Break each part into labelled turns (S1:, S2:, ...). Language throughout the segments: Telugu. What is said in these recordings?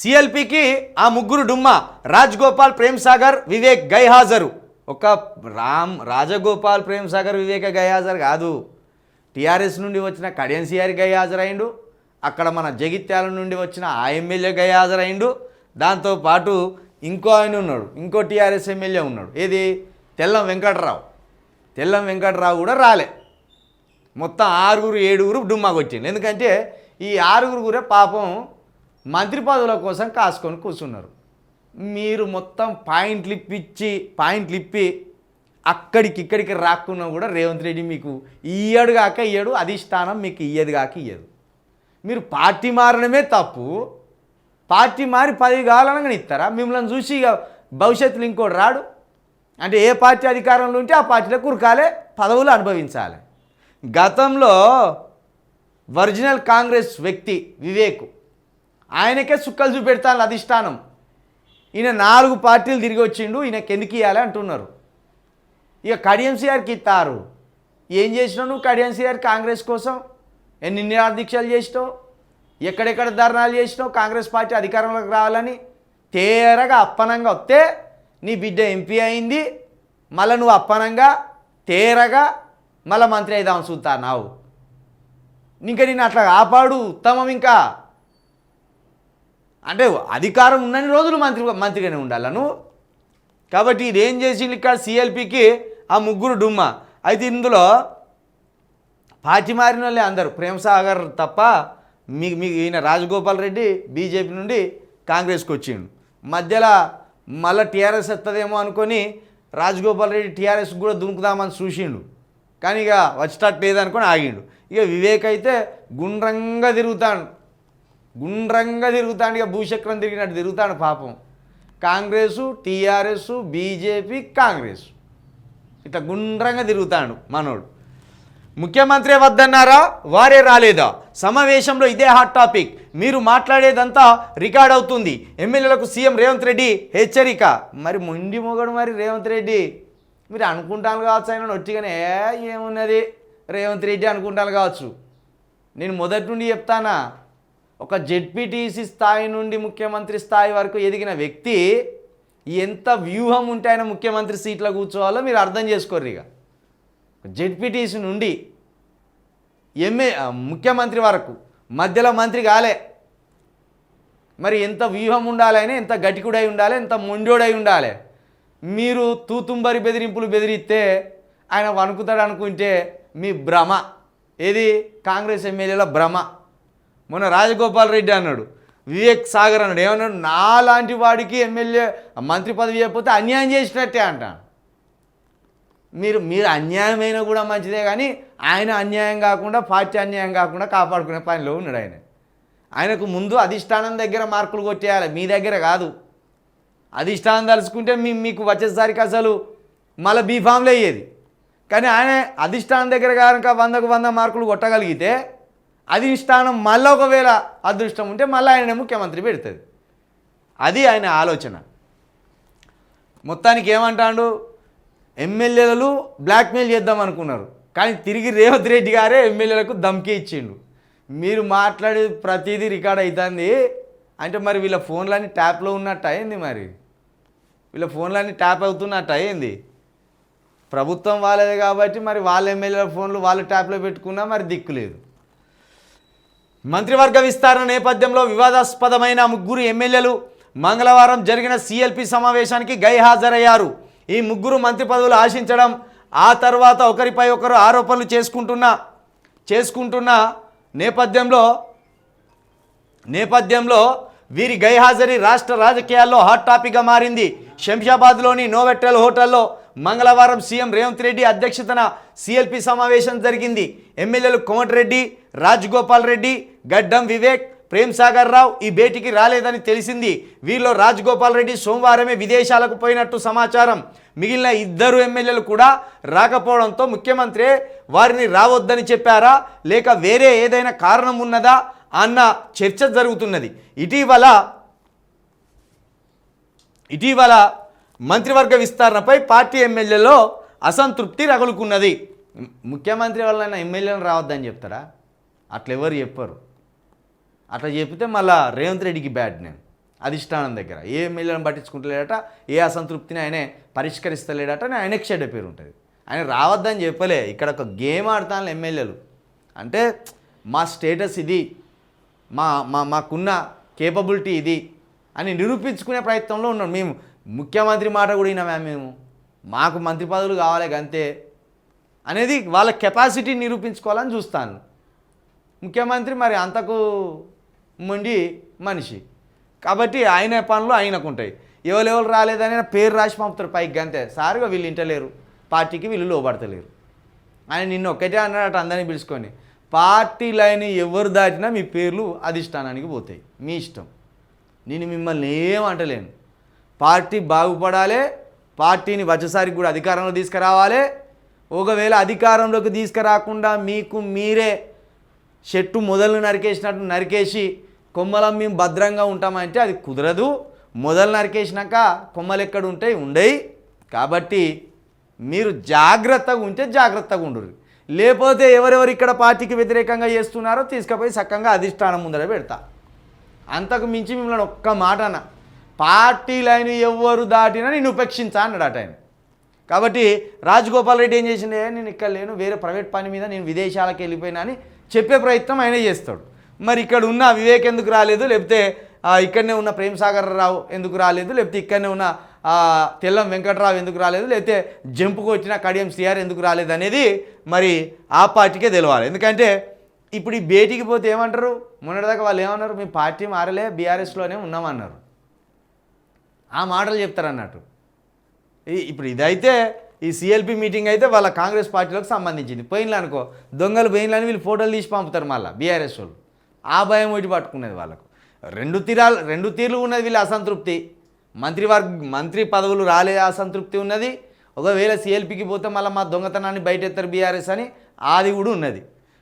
S1: సిఎల్పికి ఆ ముగ్గురు డుమ్మా రాజ్ గోపాల్ ప్రేమ్ సాగర్ వివేక్ గైహాజరు. ఒక రామ్ రాజగోపాల్ ప్రేమ్ సాగర్ వివేక గైహాజర్ కాదు. టీఆర్ఎస్ నుండి వచ్చిన కడియన్ సిఆర్ గైహాజరైండు అక్కడ మన జగిత్యాల నుండి వచ్చిన ఆ ఎమ్మెల్యే గైహాజరైండు దాంతోపాటు ఇంకో ఆయన ఉన్నాడు ఇంకో టీఆర్ఎస్ ఎమ్మెల్యే ఉన్నాడు. ఏది? తెల్లం వెంకటరావు. తెల్లం వెంకటరావు కూడా రాలే. మొత్తం ఆరుగురు ఏడుగురు డుమ్మా కొట్టిండు ఎందుకంటే ఈ ఆరుగురు కూడా పాపం మంత్రి పదవుల కోసం కాసుకొని కూర్చున్నారు. మీరు మొత్తం పాయింట్లు ఇప్పించి పాయింట్లు ఇప్పి అక్కడికి ఇక్కడికి రాకున్నా కూడా రేవంత్ రెడ్డి మీకు ఇయ్యడు కాక ఇయ్యడు అధిష్టానం మీకు ఇయ్యదు కాక ఇయ్యదు. మీరు పార్టీ మారడమే తప్పు. పార్టీ మారి పది కావాలనగానే ఇస్తారా? మిమ్మల్ని చూసి ఇక భవిష్యత్తులో ఇంకోటి రాడు. అంటే ఏ పార్టీ అధికారంలో ఉంటే ఆ పార్టీలో కురకాలే పదవులు అనుభవించాలి. గతంలో ఒరిజినల్ కాంగ్రెస్ వ్యక్తి వివేక్ ఆయనకే సుక్కలు చూపెడతాను అధిష్టానం. ఈయన నాలుగు పార్టీలు తిరిగి వచ్చిండు ఈయనకి ఎందుకు ఇవ్వాలి అంటున్నారు. ఇక కడియంసీఆర్కి ఇస్తారు ఏం చేసినావు నువ్వు కడియంసీఆర్ కాంగ్రెస్ కోసం? ఎన్ని నిరాహార చేసినావు? ఎక్కడెక్కడ ధర్నాలు చేసినావు? కాంగ్రెస్ పార్టీ అధికారంలోకి రావాలని తేరగా అప్పనంగా వస్తే నీ బిడ్డ ఎంపీ అయింది మళ్ళీ నువ్వు అప్పనంగా తేరగా మళ్ళీ మంత్రి అయిదాం చూస్తున్నావు. ఇంకా నేను అట్లా కాపాడు ఉత్తమం ఇంకా. అంటే అధికారం ఉన్నన్ని రోజులు మంత్రి మంత్రిగానే ఉండాలను కాబట్టి కాబట్టి ఇదేం చేసింది ఇక్కడ సిఎల్పికి ఆ ముగ్గురు డుమ్మ. అయితే ఇందులో పార్టీ మారిన వాళ్ళే అందరు. ప్రేమసాగర్ తప్ప మీ మీ ఈయన రాజగోపాల్ రెడ్డి బీజేపీ నుండి కాంగ్రెస్కి వచ్చిండు. మధ్యలో మళ్ళీ టీఆర్ఎస్ వస్తుందేమో అనుకొని రాజగోపాల్ రెడ్డి టీఆర్ఎస్ కూడా దునుకుదామని చూసిండు. కానీ ఇక వచ్చేటట్టు లేదనుకొని ఆగిండు. ఇక వివేక్ అయితే గుండ్రంగా తిరుగుతాడు. గుండ్రంగా తిరుగుతాడు ఇక భూచక్రం తిరిగినట్టు తిరుగుతాడు పాపం. Congress TRS BJP Congress. ఇట్లా గుండ్రంగా తిరుగుతాడు మనోడు. ముఖ్యమంత్రి వద్దన్నారా వారే రాలేదా? సమావేశంలో ఇదే హాట్ టాపిక్ మీరు మాట్లాడేదంతా రికార్డ్ అవుతుంది. ఎమ్మెల్యేలకు సీఎం రేవంత్ రెడ్డి హెచ్చరిక. మరి మొండి మొగడు మరి రేవంత్ రెడ్డి? మీరు అనుకుంటాను కావచ్చు ఆయన ఒట్టిగానే ఏమున్నది? రేవంత్ రెడ్డి అనుకుంటాను కావచ్చు. నేను మొదటి నుండి చెప్తానా? ఒక జెడ్పీటీసీ స్థాయి నుండి ముఖ్యమంత్రి స్థాయి వరకు ఎదిగిన వ్యక్తి ఎంత వ్యూహం ఉంటే ఆయన ముఖ్యమంత్రి సీట్లో కూర్చోవాలో మీరు అర్థం చేసుకోర్రు ఇక. జెడ్పీటీసీ నుండి ఎంఏ ముఖ్యమంత్రి వరకు మధ్యలో మంత్రి కాలే. మరి ఎంత వ్యూహం ఉండాలని ఎంత గటికుడై ఉండాలి ఎంత మొండోడై ఉండాలి? మీరు తూతుంబరి బెదిరింపులు బెదిరిస్తే ఆయన వణుకుతాడు అనుకుంటే మీ భ్రమ. ఏది? కాంగ్రెస్ ఎమ్మెల్యేల భ్రమ. మొన్న రాజగోపాల్ రెడ్డి అన్నాడు వివేక్ సాగర్ అన్నాడు ఏమన్నాడు? నాలాంటి వాడికి ఎమ్మెల్యే మంత్రి పదవి ఇవ్వకపోతే అన్యాయం చేసినట్టే అంటాను మీరు మీరు అన్యాయమైన కూడా మంచిదే కానీ ఆయన అన్యాయం కాకుండా పార్టీ అన్యాయం కాకుండా కాపాడుకునే పనిలో ఉన్నాడు ఆయన. ఆయనకు ముందు అధిష్టానం దగ్గర మార్కులు కొట్టేయాలి. మీ దగ్గర కాదు. అధిష్టానం తలుచుకుంటే మీ మీకు వచ్చేసరికి అసలు మళ్ళీ బీఫామ్లో అయ్యేది కానీ ఆయన అధిష్టానం దగ్గర కనుక వందకు వంద మార్కులు కొట్టగలిగితే అధిష్టానం మళ్ళీ ఒకవేళ అదృష్టం ఉంటే మళ్ళీ ఆయన ముఖ్యమంత్రి పెడుతుంది. అది ఆయన ఆలోచన. మొత్తానికి ఏమంటాడు? ఎమ్మెల్యేలు బ్లాక్మెయిల్ చేద్దాం అనుకున్నారు. కానీ తిరిగి రేవంత్ రెడ్డి గారే ఎమ్మెల్యేలకు ధమ్కి ఇచ్చిండు. మీరు మాట్లాడే ప్రతిదీ రికార్డ్ అవుతుంది అంటే మరి వీళ్ళ ఫోన్లన్నీ ట్యాప్లో ఉన్నట్టు అయింది మరి. వీళ్ళ ఫోన్లన్నీ ట్యాప్ అవుతున్నట్టు అయింది. ప్రభుత్వం వాళ్ళదే కాబట్టి మరి వాళ్ళ ఎమ్మెల్యేల ఫోన్లు వాళ్ళు ట్యాప్లో పెట్టుకున్నా మరి దిక్కు లేదు. మంత్రివర్గ విస్తరణ నేపథ్యంలో వివాదాస్పదమైన ముగ్గురు ఎమ్మెల్యేలు మంగళవారం జరిగిన సిఎల్పి సమావేశానికి గైహాజరయ్యారు. ఈ ముగ్గురు మంత్రి పదవులు ఆశించడం ఆ తర్వాత ఒకరిపై ఒకరు ఆరోపణలు చేసుకుంటున్న చేసుకుంటున్న నేపథ్యంలో నేపథ్యంలో వీరి గైహాజరీ రాష్ట్ర రాజకీయాల్లో హాట్ టాపిక్గా మారింది. శంషాబాద్లోని నోవెట్టెల్ హోటల్లో మంగళవారం సీఎం రేవంత్ రెడ్డి అధ్యక్షతన సిఎల్పి సమావేశం జరిగింది. ఎమ్మెల్యేలు కోమటిరెడ్డి రాజ్గోపాల్ రెడ్డి గడ్డం వివేక్ ప్రేమ్ సాగర్ రావు ఈ భేటీకి రాలేదని తెలిసింది. వీరిలో రాజగోపాల్ రెడ్డి సోమవారమే విదేశాలకు పోయినట్టు సమాచారం. మిగిలిన ఇద్దరు ఎమ్మెల్యేలు కూడా రాకపోవడంతో ముఖ్యమంత్రి వారిని రావద్దని చెప్పారా? లేక వేరే ఏదైనా కారణం ఉన్నదా? అన్న చర్చ జరుగుతున్నది. ఇటీవల ఇటీవల మంత్రివర్గ విస్తరణపై పార్టీ ఎమ్మెల్యేలో అసంతృప్తి రగులుకున్నది. ముఖ్యమంత్రి వల్ల ఎమ్మెల్యేలను రావద్దని చెప్తారా? అట్లా చెప్పరు. అట్లా చెప్తే మళ్ళా రేవంత్ రెడ్డికి బ్యాడ్ నేను అధిష్టానం దగ్గర. ఏ ఎమ్మెల్యేలను పట్టించుకుంటలేడట ఏ అసంతృప్తిని ఆయనే పరిష్కరిస్తలేడట అని ఆయనకి చెడ్డ పేరు ఉంటుంది. ఆయన రావద్దని చెప్పలే. ఇక్కడ ఒక గేమ్ ఆడతాను ఎమ్మెల్యేలు. అంటే మా స్టేటస్ ఇది మా మా మాకున్న కేపబిలిటీ ఇది అని నిరూపించుకునే ప్రయత్నంలో ఉన్నాం. మేము ముఖ్యమంత్రి మాట కూడా విన్నామే మేము? మాకు మంత్రి పదవులు కావాలి అంతే అనేది వాళ్ళ కెపాసిటీ నిరూపించుకోవాలని చూస్తాను. ముఖ్యమంత్రి మరి అంతకు ముండి మనిషి. కాబట్టి ఆయన పనులు ఆయనకు ఉంటాయి. ఎవరెవరు రాలేదని పేరు రాసి పంపుతారు పైకి అంతే సారుగా వీళ్ళు ఇంటలేరు. పార్టీకి వీళ్ళు లోపడతలేరు ఆయన నిన్న ఒక్కటే అన్నాడట అందరినీ పిలుచుకొని. పార్టీ లైన్ ఎవరు దాటినా మీ పేర్లు అధిష్టానానికి పోతాయి. మీ ఇష్టం. నేను మిమ్మల్ని ఏం అంటలేను. పార్టీ బాగుపడాలి పార్టీని వచ్చేసరికి కూడా అధికారంలో తీసుకురావాలి. ఒకవేళ అధికారంలోకి తీసుకురాకుండా మీకు మీరే చెట్టు మొదలు నరికేసినట్టు నరికేసి కొమ్మలం మేము భద్రంగా ఉంటామంటే అది కుదరదు. మొదలు నరికేసినాక కొమ్మలు ఎక్కడ ఉంటాయి? ఉండయి. కాబట్టి మీరు జాగ్రత్తగా ఉంటే జాగ్రత్తగా ఉండరు లేకపోతే ఎవరెవరు ఇక్కడ పార్టీకి వ్యతిరేకంగా చేస్తున్నారో తీసుకుపోయి చక్కగా అధిష్టానం ముందర పెడతా. అంతకు మించి మిమ్మల్ని ఒక్క మాట అన్న. పార్టీ లైన్ ఎవ్వరు దాటినా నేను ఉపేక్షించా అన్నాడట ఆయన కాబట్టి రాజగోపాల్ రెడ్డి ఏం చేసిండే నేను ఇక్కడ లేను వేరే ప్రైవేట్ పని మీద నేను విదేశాలకు వెళ్ళిపోయినా అని చెప్పే ప్రయత్నం ఆయనే చేస్తాడు. మరి ఇక్కడ ఉన్న వివేక్ ఎందుకు రాలేదు? లేకపోతే ఇక్కడనే ఉన్న ప్రేమ్ సాగర్ రావు ఎందుకు రాలేదు? లేకపోతే ఇక్కడనే ఉన్న తెల్లం వెంకట్రావు ఎందుకు రాలేదు? లేకపోతే జంపుకు వచ్చిన కడియం సిఆర్ ఎందుకు రాలేదు అనేది మరి ఆ పార్టీకే తెలవాలి. ఎందుకంటే ఇప్పుడు ఈ భేటీకి పోతే ఏమంటారు? మొన్నటిదాకా వాళ్ళు ఏమన్నారు? మీ పార్టీ మారలే బీఆర్ఎస్లోనే ఉన్నామన్నారు. ఆ మాటలు చెప్తారన్నట్టు. ఇప్పుడు ఇదైతే ఈ సిఎల్పి మీటింగ్ అయితే వాళ్ళ కాంగ్రెస్ పార్టీలకు సంబంధించింది. పోయినలు అనుకో దొంగలు పోయిన్లని వీళ్ళు ఫోటోలు తీసి పంపుతారు మళ్ళీ బీఆర్ఎస్ వాళ్ళు. ఆ భయం ఒకటి పట్టుకునేది వాళ్ళకు. రెండు తీరాలు రెండు తీర్లు ఉన్నది వీళ్ళ అసంతృప్తి. మంత్రివర్గ మంత్రి పదవులు రాలే అసంతృప్తి ఉన్నది. ఒకవేళ సిఎల్పికి పోతే మళ్ళీ మా దొంగతనాన్ని బయటెత్తారు బీఆర్ఎస్ అని అది కూడా ఉన్నది.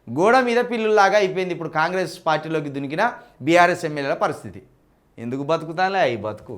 S1: గోడ మీద పిల్లుల్లాగా అయిపోయింది ఇప్పుడు కాంగ్రెస్ పార్టీలోకి దునికిన బీఆర్ఎస్ ఎమ్మెల్యేల పరిస్థితి. ఎందుకు బతుకుతానులే అవి బతుకు.